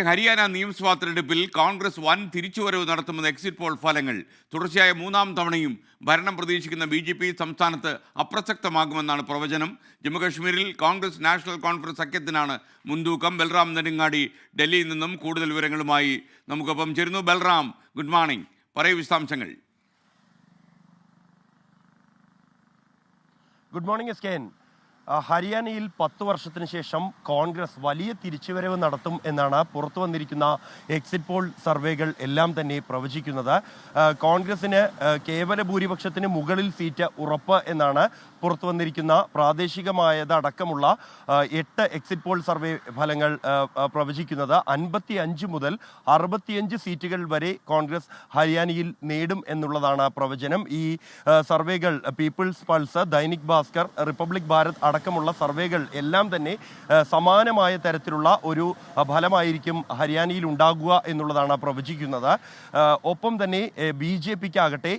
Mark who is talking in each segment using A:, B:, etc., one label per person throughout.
A: ഹരിയാന നിയമസഭാ തെരഞ്ഞെടുപ്പിൽ കോൺഗ്രസ് വൻ തിരിച്ചുവരവ് നടത്തുമെന്ന് എക്സിറ്റ് പോൾ ഫലങ്ങൾ. തുടർച്ചയായ മൂന്നാം തവണയും ഭരണം പ്രതീക്ഷിക്കുന്ന ബി ജെ പി സംസ്ഥാനത്ത് അപ്രസക്തമാകുമെന്നാണ് പ്രവചനം. ജമ്മുകശ്മീരിൽ കോൺഗ്രസ് നാഷണൽ കോൺഫറൻസ് സഖ്യത്തിനാണ് മുൻതൂക്കം. ബൽറാം നെടുങ്ങാടി ഡൽഹിയിൽ നിന്നും കൂടുതൽ വിവരങ്ങളുമായി നമുക്കൊപ്പം ചേരുന്നു. ബൽറാം ഗുഡ് മോർണിംഗ് പറയൂ വിശദാംശങ്ങൾ.
B: ഗുഡ് മോർണിംഗ് എസ് ഹരിയാനയിൽ പത്ത് വർഷത്തിന് ശേഷം കോൺഗ്രസ് വലിയ തിരിച്ചുവരവ് നടത്തും എന്നാണ് പുറത്തു വന്നിരിക്കുന്ന എക്സിറ്റ് പോൾ സർവേകൾ എല്ലാം തന്നെ പ്രവചിക്കുന്നത്. കോൺഗ്രസിന് കേവല ഭൂരിപക്ഷത്തിന് മുകളിൽ സീറ്റ് ഉറപ്പ് എന്നാണ് പുറത്തു വന്നിരിക്കുന്ന പ്രാദേശികമായതടക്കമുള്ള എട്ട് എക്സിറ്റ് പോൾ സർവേ ഫലങ്ങൾ പ്രവചിക്കുന്നത്. അൻപത്തി അഞ്ച് മുതൽ അറുപത്തിയഞ്ച് സീറ്റുകൾ വരെ കോൺഗ്രസ് ഹരിയാനയിൽ നേടും എന്നുള്ളതാണ് പ്രവചനം. ഈ സർവേകൾ People's Pulse Dainik Bhaskar Republic Bharat അടക്കമുള്ള സർവേകൾ എല്ലാം തന്നെ സമാനമായ തരത്തിലുള്ള ഒരു ഫലമായിരിക്കും ഹരിയാനയിൽ ഉണ്ടാകുക എന്നുള്ളതാണ് പ്രവചിക്കുന്നത്. ഒപ്പം തന്നെ ബി ജെ പിക്കാകട്ടെ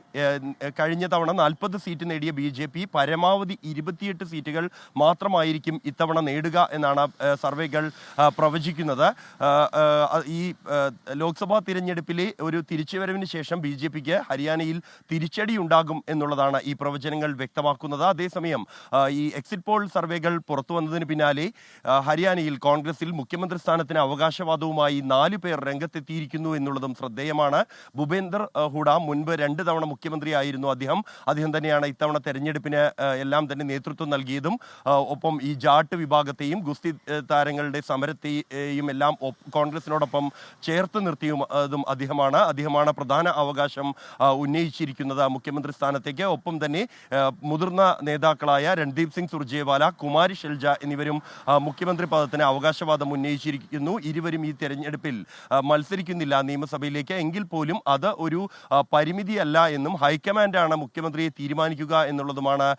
B: കഴിഞ്ഞ തവണ നാൽപ്പത് സീറ്റ് നേടിയ ബി ജെ പി പരമാവധി ഇരുപത്തിയെട്ട് സീറ്റുകൾ മാത്രമായിരിക്കും ഇത്തവണ നേടുക എന്നാണ് സർവേകൾ പ്രവചിക്കുന്നത്. ഈ ലോക്സഭാ തിരഞ്ഞെടുപ്പിലെ ഒരു തിരിച്ചുവരവിന് ശേഷം ബി ജെ പിക്ക് ഹരിയാനയിൽ തിരിച്ചടി ഉണ്ടാകും എന്നുള്ളതാണ് ഈ പ്രവചനങ്ങൾ വ്യക്തമാക്കുന്നത്. അതേസമയം ഈ എക്സിറ്റ് പോൾ സർവേകൾ പുറത്തു വന്നതിന് പിന്നാലെ ഹരിയാനയിൽ കോൺഗ്രസിൽ മുഖ്യമന്ത്രി സ്ഥാനത്തിന് അവകാശവാദവുമായി നാല് പേർ രംഗത്തെത്തിയിരിക്കുന്നു എന്നുള്ളതും ശ്രദ്ധേയമാണ്. ഭൂപേന്ദർ ഹുഡ മുൻപ് രണ്ട് തവണ മുഖ്യമന്ത്രിയായിരുന്നു അദ്ദേഹം. അദ്ദേഹം തന്നെയാണ് ഇത്തവണ തെരഞ്ഞെടുപ്പിന് എല്ലാം തന്നെ നേതൃത്വം നൽകിയതും ഒപ്പം ഈ ജാട്ട് വിഭാഗത്തെയും ഗുസ്തി താരങ്ങളുടെ സമരത്തെയും എല്ലാം കോൺഗ്രസിനോടൊപ്പം ചേർത്ത് നിർത്തിയും അതും അദ്ദേഹമാണ്. അദ്ദേഹമാണ് പ്രധാന അവകാശം ഉന്നയിച്ചിരിക്കുന്നത് മുഖ്യമന്ത്രി സ്ഥാനത്തേക്ക്. ഒപ്പം തന്നെ മുതിർന്ന നേതാക്കളായ രൺദീപ് സിംഗ് സുർജേവാല കുമാരി ഷെൽജ എന്നിവരും മുഖ്യമന്ത്രി പദത്തിന് അവകാശവാദം ഉന്നയിച്ചിരിക്കുന്നു. ഇരുവരും ഈ തെരഞ്ഞെടുപ്പിൽ മത്സരിക്കുന്നില്ല നിയമസഭയിലേക്ക്. എങ്കിൽ പോലും അത് ഒരു പരിമിതിയല്ല എന്നും ഹൈക്കമാൻഡാണ് മുഖ്യമന്ത്രിയെ തീരുമാനിക്കുക എന്നുള്ളതുമാണ്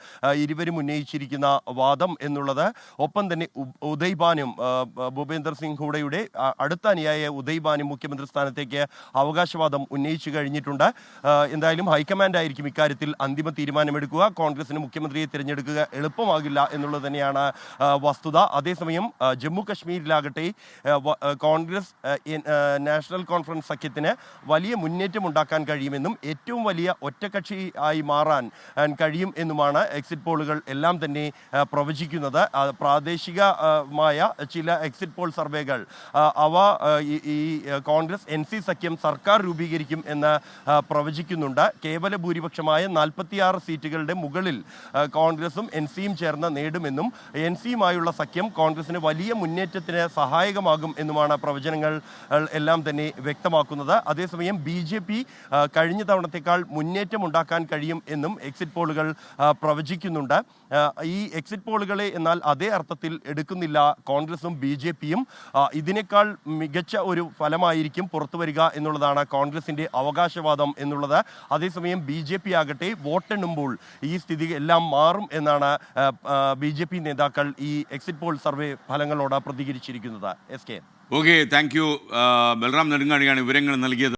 B: ഇരുവരും ഉന്നയിച്ചിരിക്കുന്ന വാദം എന്നുള്ളത്. ഒപ്പം തന്നെ ഉദയ്ബാനും ഭൂപേന്ദർ സിംഗ് ഹൂഡയുടെ അടുത്ത അനുയായ ഉദയ്ബാനും മുഖ്യമന്ത്രി സ്ഥാനത്തേക്ക് അവകാശവാദം ഉന്നയിച്ചു കഴിഞ്ഞിട്ടുണ്ട്. എന്തായാലും ഹൈക്കമാൻഡായിരിക്കും ഇക്കാര്യത്തിൽ അന്തിമ തീരുമാനമെടുക്കുക. കോൺഗ്രസിന് മുഖ്യമന്ത്രിയെ തിരഞ്ഞെടുക്കുക എളുപ്പമാകില്ല എന്നുള്ളത് തന്നെയാണ് വസ്തുത. അതേസമയം ജമ്മു കശ്മീരിലാകട്ടെ കോൺഗ്രസ് നാഷണൽ കോൺഫറൻസ് സഖ്യത്തിന് വലിയ മുന്നേറ്റം ഉണ്ടാക്കാൻ കഴിയുമെന്നും ഏറ്റവും വലിയ ഒറ്റക്കക്ഷി ആയി മാറാൻ കഴിയും എന്നുമാണ് എക്സിറ്റ് പോളുകൾ എല്ലാം തന്നെ പ്രവചിക്കുന്നത്. പ്രാദേശികമായ ചില എക്സിറ്റ് പോൾ സർവേകൾ അവ ഈ- ഈ കോൺഗ്രസ് എൻ സി സഖ്യം സർക്കാർ രൂപീകരിക്കും എന്ന് പ്രവചിക്കുന്നുണ്ട്. കേവല ഭൂരിപക്ഷമായ നാൽപ്പത്തിയാറ് സീറ്റുകളുടെ മുകളിൽ കോൺഗ്രസും എൻ സിയും ചേർന്ന് നേടുമെന്നും എൻ സിയുമായുള്ള സഖ്യം കോൺഗ്രസിന് വലിയ മുന്നേറ്റത്തിന് സഹായകമാകും എന്നുമാണ് പ്രവചനങ്ങൾ എല്ലാം തന്നെ വ്യക്തമാക്കുന്നത്. അതേസമയം ബി ജെ പി കഴിഞ്ഞ തവണത്തേക്കാൾ മുന്നേറ്റം ഉണ്ടാക്കാൻ കഴിയും എന്നും എക്സിറ്റ് പോളുകൾ പ്രവചിക്കുന്നുണ്ട്. ഈ എക്സിറ്റ് പോളുകളെ എന്നാൽ അതേ അർത്ഥത്തിൽ എടുക്കുന്നില്ല കോൺഗ്രസും ബി ജെ പിയും. ഇതിനേക്കാൾ മികച്ച ഒരു ഫലമായിരിക്കും പുറത്തു വരിക എന്നുള്ളതാണ് കോൺഗ്രസിന്റെ അവകാശവാദം എന്നുള്ളത്. അതേസമയം ബി ജെ പി ആകട്ടെ വോട്ടെണ്ണുമ്പോൾ ഈ സ്ഥിതി എല്ലാം മാറും എന്നാണ് ബി ജെ പി നേതാക്കൾ ഈ എക്സിറ്റ് പോൾ സർവേ ഫലങ്ങളോട് പ്രതികരിച്ചിരിക്കുന്നത്. S K
A: okay thank you Balram നെടുങ്ങാടിയാണ് വിവരങ്ങൾ നൽകിയത്.